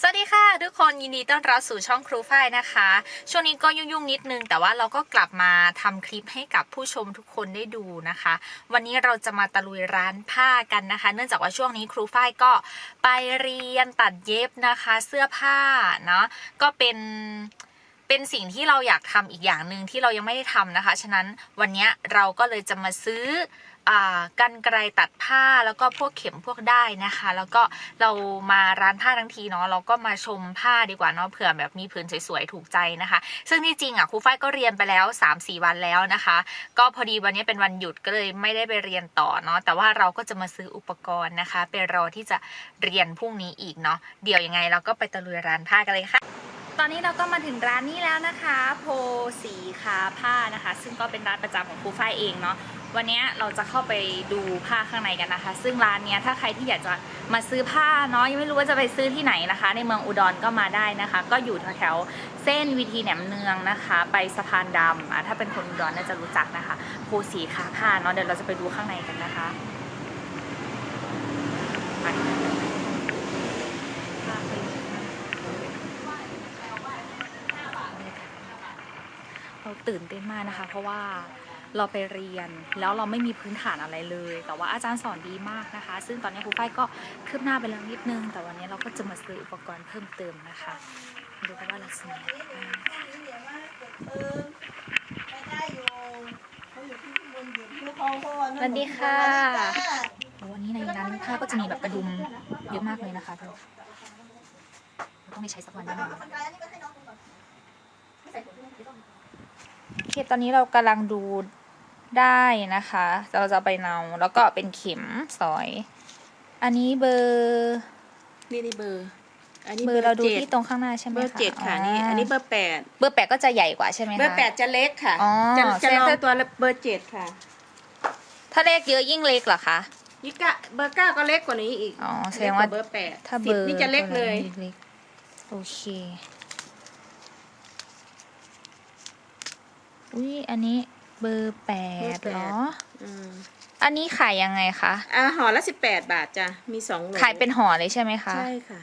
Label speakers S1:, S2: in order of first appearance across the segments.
S1: สวัสดีค่ะทุกคนยินดีต้อนรับสู่ช่องครูฝ้ายนะคะ ช่วงนี้ก็ยุ่งๆนิดนึง แต่ว่าเราก็กลับมาทำคลิปให้กับผู้ชมทุกคนได้ดูนะคะ วันนี้เราจะมาตะลุยร้านผ้ากันนะคะ เนื่องจากว่าช่วงนี้ครูฝ้ายก็ไปเรียนตัดเย็บนะคะ เสื้อผ้าเนาะก็เป็นเป็นสิ่งที่เราอยากทำอีกอย่างหนึ่งที่เรายังไม่ได้ทำนะคะ ฉะนั้นวันนี้เราก็เลยจะมาซื้อ กันไกรตัดผ้าแล้วก็พวกเข็มพวกได้นะคะ แล้วก็เรามาร้านผ้าทั้งทีเนาะเราก็มาชมผ้าดีกว่าเนาะเผื่อแบบมีผืนสวยๆถูกใจนะคะ ซึ่งที่จริงอะครูฝ้ายก็เรียนไปแล้ว 3-4 วันแล้วนะคะ ก็พอดีวันนี้เป็นวันหยุดก็เลยไม่ได้ไปเรียนต่อเนาะแต่ว่าเราก็จะมาซื้ออุปกรณ์นะคะไปรอที่จะเรียนพรุ่งนี้อีกเนาะเดี๋ยวยังไงเราก็ไปตะลุยร้านผ้ากันเลยค่ะ ตอนนี้เราก็มาถึงร้านนี้แล้วนะคะ โพสีคาผ้านะคะ ซึ่งก็เป็นร้านประจำของครูฝ้ายเองเนาะวันนี้เราจะเข้าไปดูผ้าข้างในกันนะคะ ซึ่งร้านนี้ถ้าใครที่อยากจะมาซื้อผ้าเนาะยังไม่รู้ว่าจะไปซื้อที่ไหนนะคะ ในเมืองอุดรก็มาได้นะคะ ก็อยู่แถวๆเส้นวีทีแหนมเนืองนะคะ ไปสะพานดำอะถ้าเป็นคนอุดรน่าจะรู้จักนะคะโพสีคาผ้าเนาะเดี๋ยวเราจะไปดูข้างในกันนะคะไปผ้าไปเรา ตื่นเต้นมากนะคะ เพราะว่าเราไปเรียนแล้วเราไม่มีพื้นฐานอะไรเลย แต่ว่าอาจารย์สอนดีมากนะคะ ซึ่งตอนนี้ครูฝ้ายก็คืบหน้าไปแล้วนิดนึง แต่วันนี้เราก็จะมาซื้ออุปกรณ์เพิ่มเติมนะคะมาดูกันว่าเราซื้ออะไรบ้างนะคะสวัสดีค่ะวันนี้ในร้านผ้าก็จะมีแบบกระดุมเยอะมากเลยนะคะเธอต้องไม่ใช้สักวันแน่นอนโอ เคตอนนี้เรากำลังดูได้นะคะ เราจะเอาไปเนาแล้วก็เป็นเข็มสอย อันนี้เบอร์
S2: นี่นี่เบอร์ อันนี้
S1: เบอร์เราดู
S2: จ็
S1: ที่ตรงข้างหน้าใช่ไหม
S2: เบอ
S1: คะ
S2: ร์เจ็ดค่ะนี่อันนี้เบอร์แปด
S1: เบอร์แปดก็จะใหญ่กว่าใช่ไหมคะ
S2: เบอร์แปดจะเล็กค่ะ
S1: อ๋อ
S2: จะจะลอง
S1: แสดง
S2: ตัวละเบอร์เจ็ดค่ะ
S1: ถ้าเลขเยอะยิ่งเล็กเหรอคะ
S2: นี่กะเบอร์เก้าก็เล็กกว่านี้อีก
S1: อ๋อแสดงว่า
S2: เล็กกเบอร์แปด
S1: ถ้าเบ
S2: สิ
S1: อบร์
S2: นี่จะเล็กเลย
S1: ตัวนั้นโอเค อุ้ยอันนี้เบอร์แปด เหรอ
S2: อืม
S1: อันนี้ขายยังไงคะ
S2: อ่าห่อละสิบแปดบาทจ้ะ มีสองโหล
S1: ขายเป็นห่อเลยใช่ไหมคะ
S2: ใช่ค่ะ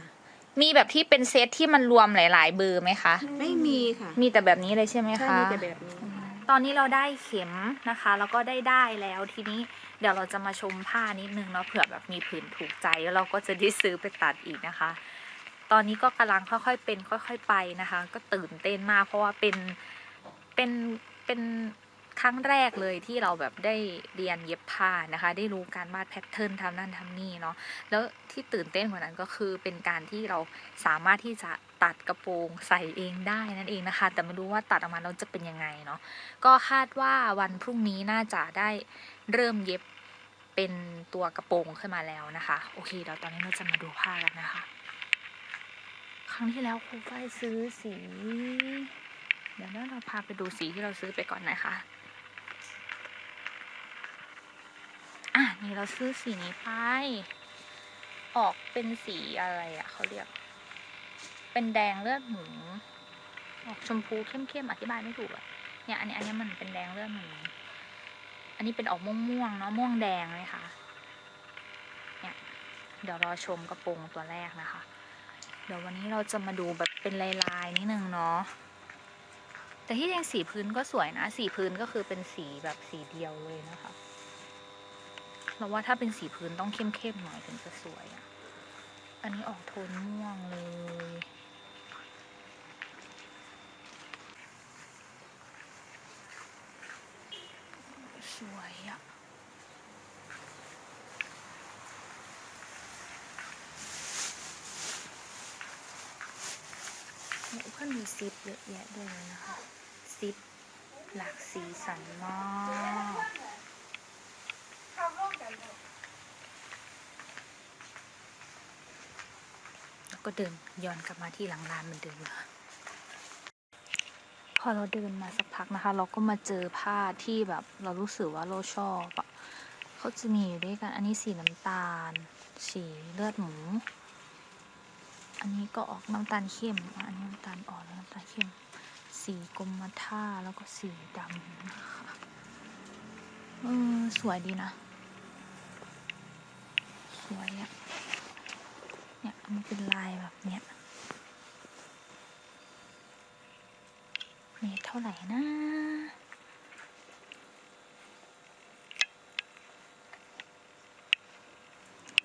S1: มีแบบที่เป็นเซตที่มันรวมหลาย ๆ เบอร์ไหมคะ
S2: ไม่มีค่ะ
S1: มีแต่แบบนี้เลยใช่ไหม
S2: ใช่
S1: คะ
S2: มีแต่แบบนี้
S1: ตอนนี้เราได้เข็มนะคะ แล้วก็ได้ได้แล้วทีนี้เดี๋ยวเราจะมาชมผ้านิดนึงเนาะเผื่อแบบมีผืนถูกใจแล้วเราก็จะได้ซื้อไปตัดอีกนะคะ ตอนนี้ก็กำลังค่อยๆเป็น ค่อย ๆ ไปนะคะ ก็ตื่นเต้นมากเพราะว่าเป็นเป็น เป็นครั้งแรกเลยที่เราแบบได้เรียนเย็บผ้านะคะ ได้รู้การวาดแพทเทิร์นทำนั่นทำนี่เนาะแล้วที่ตื่นเต้นกว่านั้นก็คือเป็นการที่เราสามารถที่จะตัดกระโปรงใส่เองได้นั่นเองนะคะ แต่ไม่รู้ว่าตัดออกมาแล้วจะเป็นยังไงเนาะก็คาดว่าวันพรุ่งนี้น่าจะได้เริ่มเย็บเป็นตัวกระโปรงขึ้นมาแล้วนะคะ โอเคเดี๋ยวตอนนี้เราจะมาดูผ้ากันนะคะ ครั้งที่แล้วครูฝ้ายซื้อสี เดี๋ยวเราพาไปดูสีที่เราซื้อไปก่อนนะคะ อะนี่เราซื้อสีนี้ไป ออกเป็นสีอะไรอะเขาเรียก เป็นแดงเลือดหมู ออกชมพูเข้มๆอธิบายไม่ถูกอะเนี่ยอันนี้อันนี้มันเป็นแดงเลือดหมู อันนี้เป็นออกม่วงๆเนาะม่วงแดงเลยค่ะ เนี่ยเดี๋ยวรอชมกระโปรงตัวแรกนะคะ เดี๋ยววันนี้เราจะมาดูแบบเป็นลายๆนิดนึงเนาะ แต่ที่จริงสีพื้นก็สวยนะ สีพื้นก็คือเป็นสีแบบสีเดียวเลยนะคะเราว่าถ้าเป็นสีพื้นต้องเข้มๆหน่อยถึงจะสวยอะอันนี้ออกโทนม่วงเลย สวยอะ เนี่ยเพื่อนมีซิปเยอะแยะด้วยนะคะ ซิปหลากสีสันมากแล้วก็เดินย้อนกลับมาที่หลังร้านเหมือนเดิมนะคะพอเราเดินมาสักพักนะคะ เราก็มาเจอผ้าที่แบบเรารู้สึกว่าเราชอบอะเขาจะมีอยู่ด้วยกัน อันนี้สีน้ำตาล สีเลือดหมู อันนี้ก็ออกน้ำตาลเข้มอันนี้น้ำตาลอ่อนน้ำตาลเข้ม สีกรมท่าแล้วก็สีดำนะคะเออสวยดีนะ สวยอะเนี่ยมันเป็นลายแบบเนี้ยเมตรเท่าไหร่นะ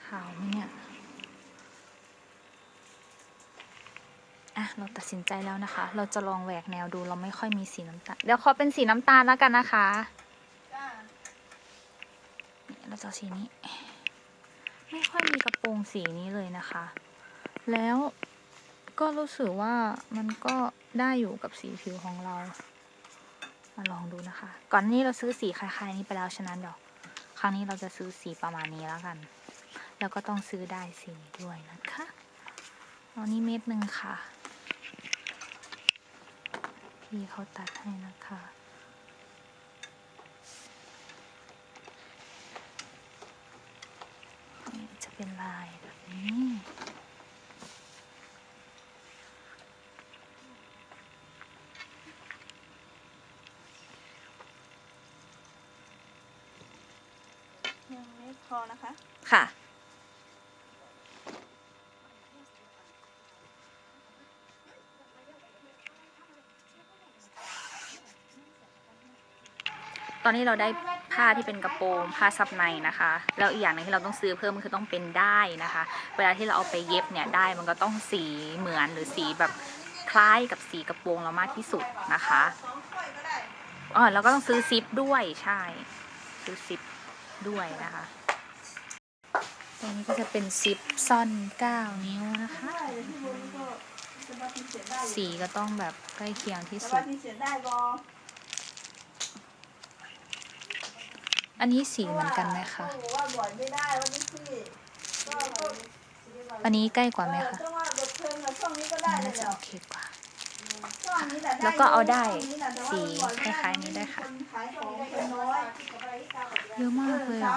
S1: ขาว เราตัดสินใจแล้วนะคะ เราจะลองแหวกแนวดูเราไม่ค่อยมีสีน้ำตาล เดี๋ยวขอเป็นสีน้ำตาลแล้วกันนะคะนี่เราจะสีนี้ ไม่ค่อยมีกระโปรงสีนี้เลยนะคะ แล้วก็รู้สึกว่ามันก็ได้อยู่กับสีผิวของเรา มาลองดูนะคะ ก่อนนี้เราซื้อสีคล้ายๆนี้ไปแล้วฉะนั้นเดี๋ยวครั้งนี้เราจะซื้อสีประมาณนี้แล้วกัน แล้วก็ต้องซื้อได้สีด้วยนะคะเอานี้เม็ดหนึ่งค่ะ พี่เขาตัดให้นะคะ นี่จะเป็นลายแบบนี้
S2: ยังไม่พอนะคะ
S1: ค่ะ ตอนนี้เราได้ผ้าที่เป็นกระโปรงผ้าซับในนะคะ แล้วอีกอย่างหนึงที่เราต้องซื้อเพิ่มคือต้องเป็นได้นะคะ เวลาที่เราเอาไปเย็บเนี่ยได้มันก็ต้องสีเหมือนหรือสีแบบคล้ายกับสีกระโปรงเรามากที่สุดนะคะอ๋อแล้วก็ต้องซื้อซิปด้วยใช่ ซื้อซิปด้วยนะคะตรงนี้ก็จะเป็นซิปซ่อน9นิ้วนะคะ สีก็ต้องแบบใกล้เคียงที่สุด อันนี้สีเหมือนกันไหมคะ อันนี้ใกล้กว่าไหมคะน่าจะโอเคกว่า แล้วก็เอาได้สีคล้ายๆนี้ได้ค่ะ เยอะมากเลยอะ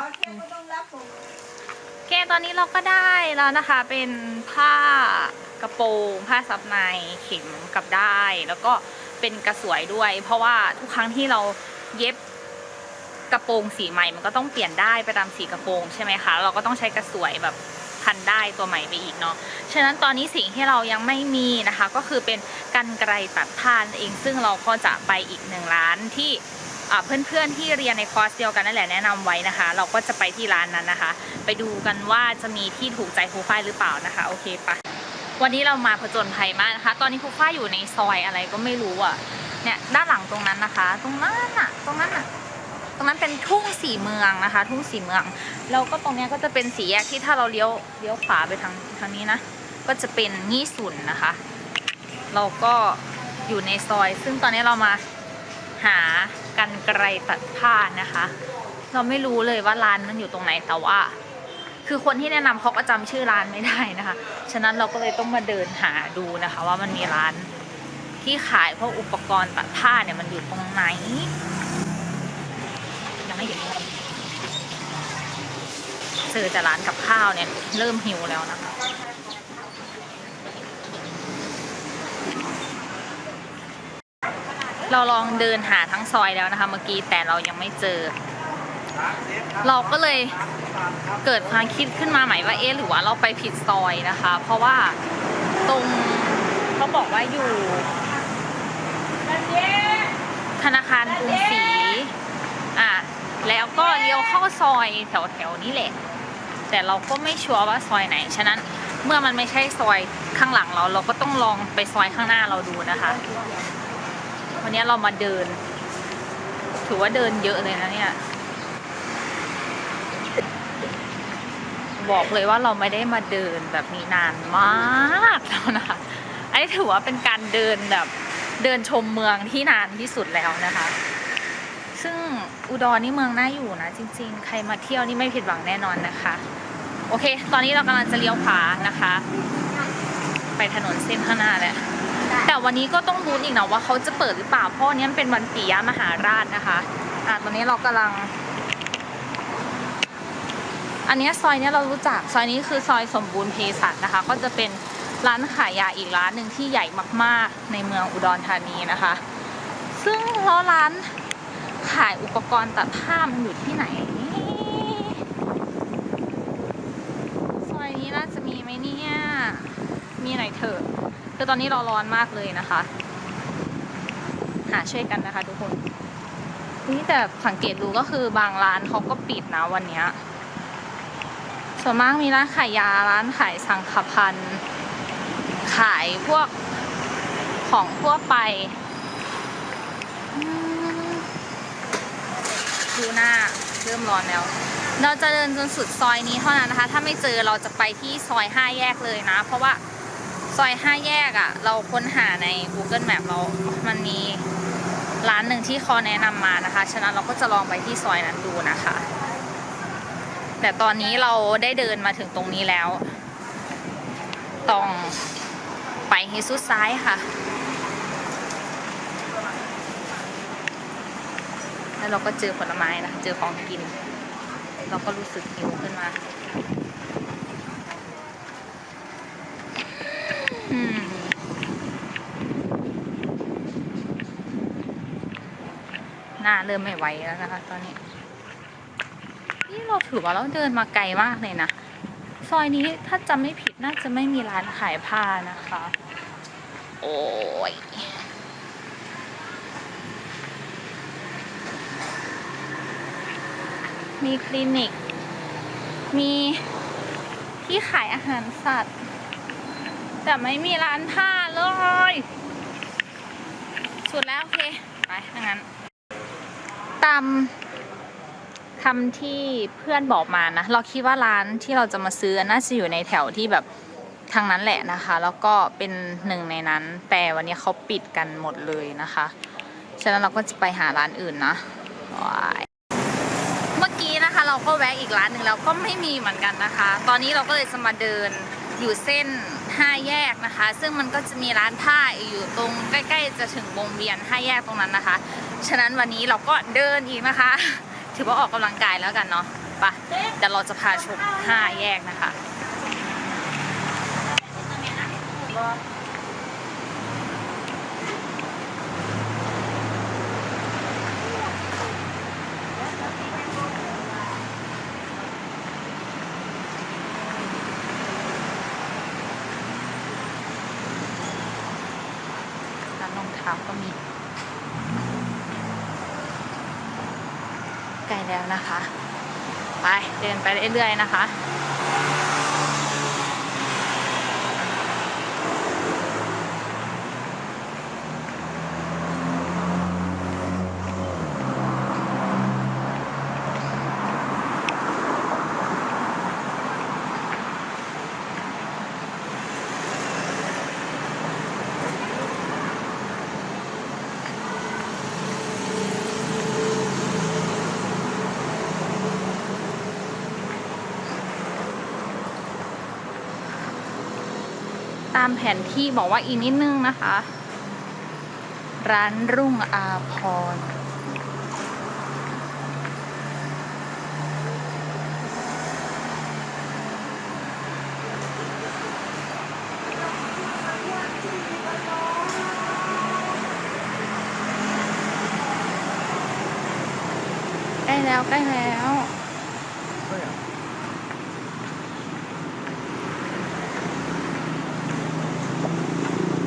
S1: โอเคตอนนี้เราก็ได้แล้วนะคะ เป็นผ้ากระโปรงผ้าซับในเข็มกับได้ แล้วก็เป็นกระสวยด้วย เพราะว่าทุกครั้งที่เราเย็บ กระโปรงสีใหม่มันก็ต้องเปลี่ยนได้ไปตามสีกระโปรงใช่ไหมคะ เราก็ต้องใช้กระสวยแบบพันได้ตัวใหม่ไปอีกเนาะ ฉะนั้นตอนนี้สิ่งที่เรายังไม่มีนะคะ ก็คือเป็นกันไกรตัดผ้านเองซึ่งเราก็จะไปอีกหนึ่งร้านที่เพื่อนๆที่เรียนในคอร์สเดียวกันนั่นแหละแนะนำไว้นะคะ เราก็จะไปที่ร้านนั้นนะคะ ไปดูกันว่าจะมีที่ถูกใจครูฝ้ายหรือเปล่านะคะ โอเคปะวันนี้เรามาผจญภัยมากนะคะ ตอนนี้ครูฝ้ายอยู่ในซอยอะไรก็ไม่รู้อะเนี่ยด้านหลังตรงนั้นนะคะ ตรงนั้นอะ ตรงนั้นอะ ตรงนั้นเป็นทุ่งสีเมืองนะคะ ทุ่งสีเมือง แล้วก็ตรงนี้ก็จะเป็นสีแยกที่ถ้าเราเลี้ยวเลี้ยวขวาไปทางทางนี้นะ ก็จะเป็นงี้สุนนะคะ เราก็อยู่ในซอย ซึ่งตอนนี้เรามาหากันไกรตัดผ้านะคะ เราไม่รู้เลยว่าร้านมันอยู่ตรงไหนแต่ว่า คือคนที่แนะนำเขาก็จำชื่อร้านไม่ได้นะคะ ฉะนั้นเราก็เลยต้องมาเดินหาดูนะคะ ว่ามันมีร้านที่ขายพวกอุปกรณ์ตัดผ้าเนี่ยมันอยู่ตรงไหน ไม่เห็นเลยเจอแต่ร้านกับข้าวเนี่ย เริ่มหิวแล้วนะคะเราลองเดินหาทั้งซอยแล้วนะคะ เมื่อกี้แต่เรายังไม่เจอ เราก็เลยเกิดความคิดขึ้นมาใหม่ว่าเอ๊ะหรือว่าเราไปผิดซอยนะคะ เพราะว่าตรงเขาบอกว่าอยู่ธนาคารกรุงศรี แล้วก็เลี้ยวเข้าซอยแถวแถวๆนี้แหละ แต่เราก็ไม่ชัวร์ว่าซอยไหน ฉะนั้นเมื่อมันไม่ใช่ซอยข้างหลังเรา เราก็ต้องลองไปซอยข้างหน้าเราดูนะคะ วันนี้เรามาเดิน ถือว่าเดินเยอะเลยนะเนี่ย บอกเลยว่าเราไม่ได้มาเดินแบบนี้นานมากแล้วนะคะ อันนี้ถือว่าเป็นการเดินแบบเดินชมเมืองที่นานที่สุดแล้วนะคะ ซึ่งอุดรนี่เมืองน่าอยู่นะจริง ๆ ใครมาเที่ยวนี่ไม่ผิดหวังแน่นอนนะคะ โอเค ตอนนี้เรากำลังจะเลี้ยวขวานะคะ ไปถนนเส้นข้างหน้าแหละแต่วันนี้ก็ต้องรู้อีกนะว่าเขาจะเปิดหรือเปล่าเพราะวันนี้มันเป็นวันปิยมหาราชนะคะอะตอนนี้เรากำลัง อันนี้ซอยนี้เรารู้จักซอยนี้คือซอยสมบูรณ์เภสัชนะคะ ก็จะเป็นร้านขายยาอีกร้านหนึ่งที่ใหญ่มากๆ ในเมืองอุดรธานีนะคะ ซึ่งแล้วร้าน อุปกรณ์ตัดผ้ามันอยู่ที่ไหนซอยนี้น่าจะมีไหมเนี่ย มีหน่อยเถอะคือตอนนี้เราร้อนมากเลยนะคะ หาช่วยกันนะคะทุกคนนี่แต่สังเกตดูก็คือบางร้านเขาก็ปิดนะวันนี้ส่วนมากมีร้านขายยาร้านขายสังขพันธ์ขายพวกของทั่วไปอืมดู หน้าเริ่มร้อนแล้ว เราจะเดินจนสุดซอยนี้เท่านั้นนะคะ ถ้าไม่เจอเราจะไปที่ซอยห้าแยกเลยนะ เพราะว่าซอยห้าแยกอะ่ะ เราค้นหาใน Google Map เรา มันมีร้านหนึ่งที่เขาแนะนำมานะคะ ฉะนั้นเราก็จะลองไปที่ซอยนั้นดูนะคะ แต่ตอนนี้เราได้เดินมาถึงตรงนี้แล้ว ต้องไปให้สุดซ้ายค่ะ แล้วเราก็เจอผลไม้นะ เจอของกิน เราก็รู้สึกหิวขึ้นมาอืมหน้าเริ่มไม่ไหวแล้วนะคะ ตอนนี้ นี่เราถือว่าเราเดินมาไกลมากเลยนะ ซอยนี้ถ้าจำไม่ผิดน่าจะไม่มีร้านขายผ้านะคะ โอ้ย มีคลินิก มีที่ขายอาหารสัตว์ แต่ไม่มีร้านผ้าเลย สุดแล้วโอเค ไปถ้างั้น ตามคำที่เพื่อนบอกมานะ เราคิดว่าร้านที่เราจะมาซื้อน่าจะอยู่ในแถวที่แบบทางนั้นแหละนะคะ แล้วก็เป็นหนึ่งในนั้น แต่วันนี้เขาปิดกันหมดเลยนะคะ ฉะนั้นเราก็จะไปหาร้านอื่นนะว้าย นะคะเราก็แวะอีกร้านหนึ่งแล้วก็ไม่มีเหมือนกันนะคะ ตอนนี้เราก็เลยจะมาเดินอยู่เส้น 5 แยกนะคะ ซึ่งมันก็จะมีร้านผ้าอยู่ตรงใกล้ ๆ จะถึงวงเวียน 5 แยกตรงนั้นนะคะ ฉะนั้นวันนี้เราก็เดินอีกนะคะ ถือว่าออกกำลังกายแล้วกันเนาะไปะเดี๋ยวเราจะพาชม 5 แยกนะคะ ร้าวก็มี ใกล้แล้วนะคะ ไปเดินไปเรื่อยๆนะคะ ตามแผนที่บอกว่าอีกนิดนึงนะคะ ร้านรุ่งอาพรใกล้แล้วใกล้แล้ว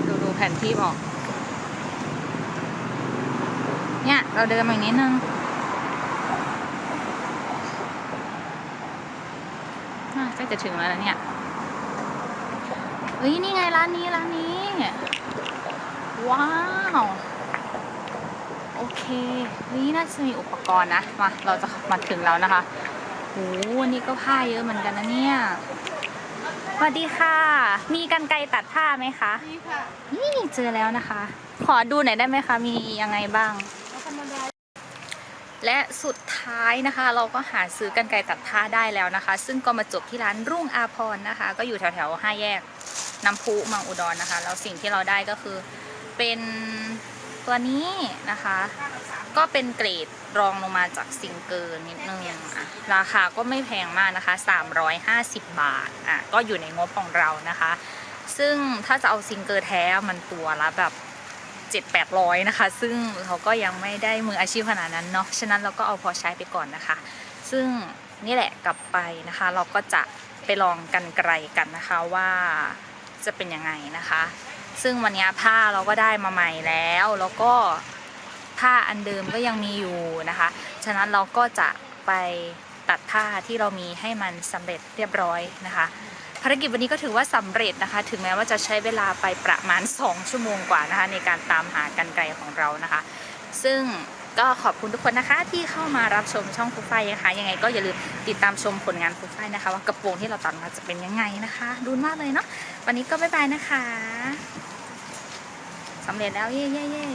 S1: ดูดูแผนที่ บอก เนี่ย เราเดินมาอีกนิดนึงน่าใกล้จะถึงแล้วนะเนี่ยเฮ้ย นี่ไงร้านนี้ร้านนี้ ว้าว โอเคเฮ้ยน่าจะมีอุปกรณ์นะ มา เราจะมาถึงแล้วนะคะโอ้วันนี้ก็ผ้าเยอะเหมือนกันนะเนี่ย วัสดีค่ะ มีกันไกรตัดผ้าไหมคะ
S2: นี่ค่ะ
S1: นี่เจอแล้วนะคะ ขอดูหน่อยได้ไหมคะ มียังไงบ้าง
S2: ธรรมดา
S1: และสุดท้ายนะคะ เราก็หาซื้อกันไกรตัดผ้าได้แล้วนะคะ ซึ่งก็มาจบที่ร้านรุ่งอาพรณ์นะคะ ก็อยู่แถวแถวๆห้าแยกน้ำพุเมืองอุดรนะคะ แล้วสิ่งที่เราได้ก็คือเป็นตัวนี้นะคะ ก็เป็นเกรดรองลงมาจากซิงเกิลนิดนึงอะราคาก็ไม่แพงมากนะคะ 350 บาทอะก็อยู่ในงบของเรานะคะ ซึ่งถ้าจะเอาซิงเกิลแท้มันตัวละแบบ7 8 0 0นะคะ ซึ่งเขาก็ยังไม่ได้มืออาชีพขนาดนั้นเนาะฉะนั้นเราก็เอาพอใช้ไปก่อนนะคะ ซึ่งนี่แหละกลับไปนะคะ เราก็จะไปลองกันไกลกันนะคะว่าจะเป็นยังไงนะคะ ซึ่งวันนี้ผ้าเราก็ได้มาใหม่แล้วแล้วก็ ผ้าอันเดิมก็ยังมีอยู่นะคะ ฉะนั้นเราก็จะไปตัดผ้าที่เรามีให้มันสำเร็จเรียบร้อยนะคะภารกิจวันนี้ก็ถือว่าสำเร็จนะคะ ถึงแม้ว่าจะใช้เวลาไปประมาณ 2 ชั่วโมงกว่านะคะ ในการตามหากันไกลของเรานะคะ ซึ่งก็ขอบคุณทุกคนนะคะ ที่เข้ามารับชมช่องฟูไฟนะคะ ยังไงก็อย่าลืมติดตามชมผลงานฟูไฟนะคะ ว่ากระโปรงที่เราตัดมาจะเป็นยังไงนะคะดูมากเลยเนาะวันนี้ก็บ๊ายบายนะคะสำเร็จแล้วเย่เย่เย่